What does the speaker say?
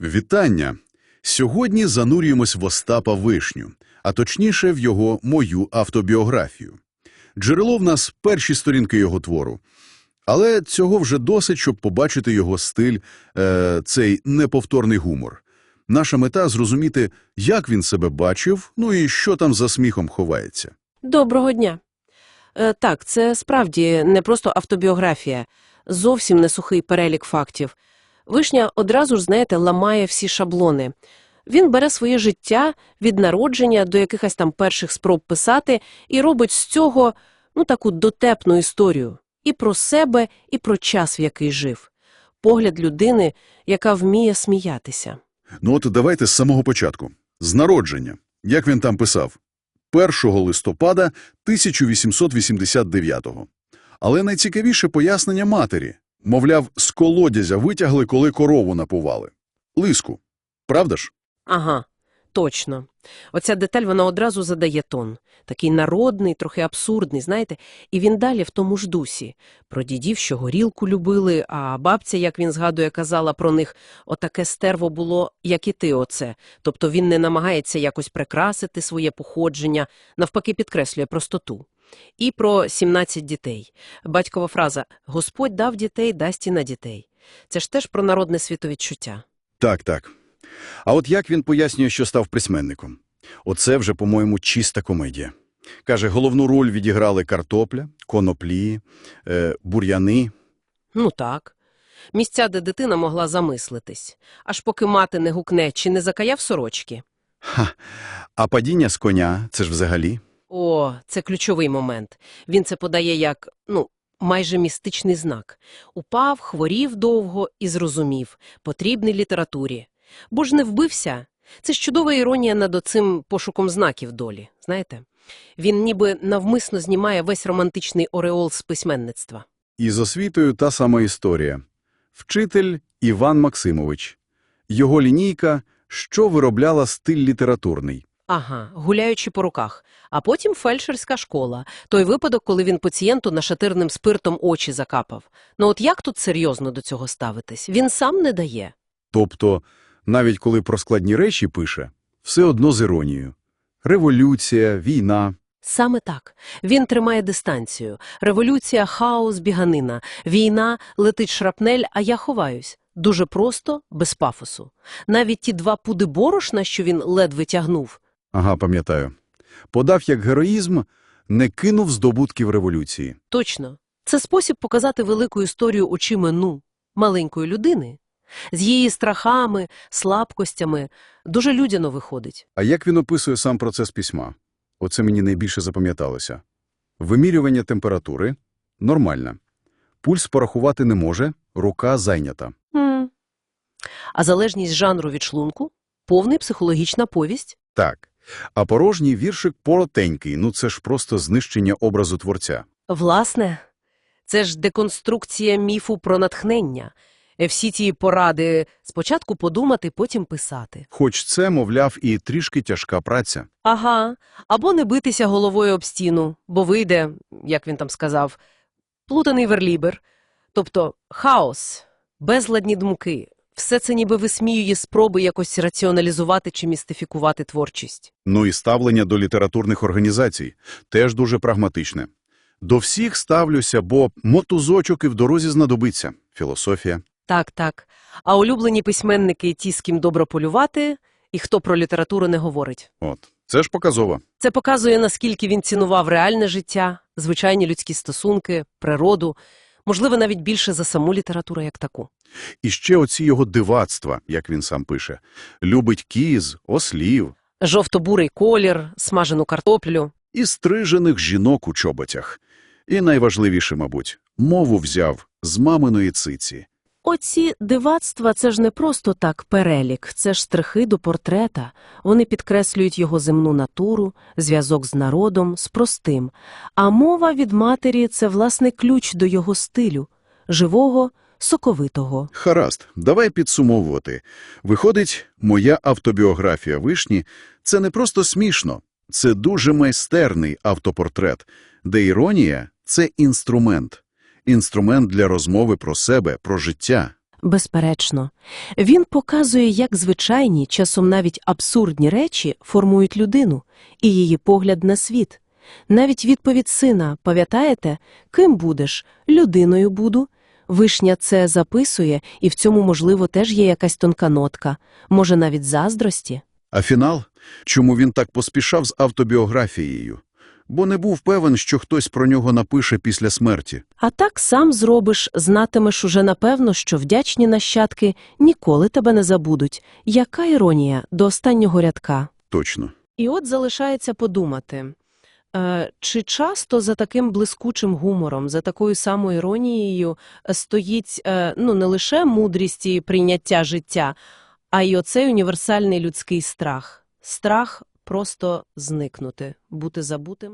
Вітання! Сьогодні занурюємось в Остапа Вишню, а точніше в його мою автобіографію. Джерело в нас перші сторінки його твору. Але цього вже досить, щоб побачити його стиль, е, цей неповторний гумор. Наша мета – зрозуміти, як він себе бачив, ну і що там за сміхом ховається. Доброго дня. Е, так, це справді не просто автобіографія, зовсім не сухий перелік фактів. Вишня одразу ж, знаєте, ламає всі шаблони. Він бере своє життя від народження до якихось там перших спроб писати і робить з цього ну таку дотепну історію і про себе, і про час, в який жив. Погляд людини, яка вміє сміятися. Ну от давайте з самого початку. З народження. Як він там писав? 1 листопада 1889-го. Але найцікавіше пояснення матері. Мовляв, з колодязя витягли, коли корову напували. Лиску. Правда ж? Ага, точно. Оця деталь вона одразу задає тон. Такий народний, трохи абсурдний, знаєте, і він далі в тому ж дусі. Про дідів, що горілку любили, а бабця, як він згадує, казала про них, отаке стерво було, як і ти оце. Тобто він не намагається якось прикрасити своє походження, навпаки підкреслює простоту. І про 17 дітей. Батькова фраза «Господь дав дітей, дасть і на дітей». Це ж теж про народне світовідчуття. Так, так. А от як він пояснює, що став письменником? Оце вже, по-моєму, чиста комедія. Каже, головну роль відіграли картопля, коноплі, е, бур'яни. Ну так. Місця, де дитина могла замислитись. Аж поки мати не гукне, чи не закаяв сорочки. Ха. А падіння з коня – це ж взагалі. О, це ключовий момент. Він це подає як, ну, майже містичний знак. Упав, хворів довго і зрозумів. Потрібний літературі. Бо ж не вбився. Це ж чудова іронія над оцим пошуком знаків долі, знаєте? Він ніби навмисно знімає весь романтичний ореол з письменництва. І з освітою та сама історія. Вчитель Іван Максимович. Його лінійка «Що виробляла стиль літературний». Ага, гуляючи по руках. А потім фельдшерська школа. Той випадок, коли він пацієнту нашатирним спиртом очі закапав. Ну от як тут серйозно до цього ставитись? Він сам не дає. Тобто, навіть коли про складні речі пише, все одно з іронією. Революція, війна. Саме так. Він тримає дистанцію. Революція, хаос, біганина. Війна, летить шрапнель, а я ховаюсь. Дуже просто, без пафосу. Навіть ті два пуди борошна, що він ледве тягнув. Ага, пам'ятаю. Подав як героїзм, не кинув здобутків революції. Точно. Це спосіб показати велику історію очима ну, маленької людини. З її страхами, слабкостями. Дуже людяно виходить. А як він описує сам процес письма? Оце мені найбільше запам'яталося. Вимірювання температури – нормальне. Пульс порахувати не може, рука зайнята. М. А залежність жанру від шлунку – повний психологічна повість. Так. А порожній віршик коротенький, ну це ж просто знищення образу творця. Власне, це ж деконструкція міфу про натхнення. Е, Всі ті поради спочатку подумати, потім писати. Хоч це, мовляв, і трішки тяжка праця. Ага, або не битися головою об стіну, бо вийде, як він там сказав, плутаний верлібер. Тобто хаос, безладні думки. Все це ніби висміює спроби якось раціоналізувати чи містифікувати творчість. Ну і ставлення до літературних організацій теж дуже прагматичне. До всіх ставлюся, бо мотузочок і в дорозі знадобиться. Філософія. Так, так. А улюблені письменники ті, з ким добре полювати, і хто про літературу не говорить. От. Це ж показово. Це показує, наскільки він цінував реальне життя, звичайні людські стосунки, природу, можливо, навіть більше за саму літературу як таку. І ще оці його дивацтва, як він сам пише. Любить кіз, ослів Жовто-бурий колір, смажену картоплю. і стрижених жінок у чоботях. І найважливіше, мабуть, мову взяв з маминої циці. Оці дивацтва – це ж не просто так перелік, це ж штрихи до портрета. Вони підкреслюють його земну натуру, зв'язок з народом, з простим. А мова від матері – це, власне, ключ до його стилю – живого, соковитого. Харазд, давай підсумовувати. Виходить, моя автобіографія Вишні – це не просто смішно, це дуже майстерний автопортрет, де іронія – це інструмент. Інструмент для розмови про себе, про життя. Безперечно. Він показує, як звичайні, часом навіть абсурдні речі формують людину і її погляд на світ. Навіть відповідь сина, пам'ятаєте, ким будеш? Людиною буду. Вишня це записує, і в цьому, можливо, теж є якась тонка нотка, може, навіть заздрості. А фінал? Чому він так поспішав з автобіографією? Бо не був певен, що хтось про нього напише після смерті. А так сам зробиш, знатимеш уже напевно, що вдячні нащадки ніколи тебе не забудуть. Яка іронія до останнього рядка? Точно. І от залишається подумати, е, чи часто за таким блискучим гумором, за такою самою іронією е, стоїть е, ну, не лише мудрість і прийняття життя, а й оцей універсальний людський страх. Страх просто зникнути, бути забутим.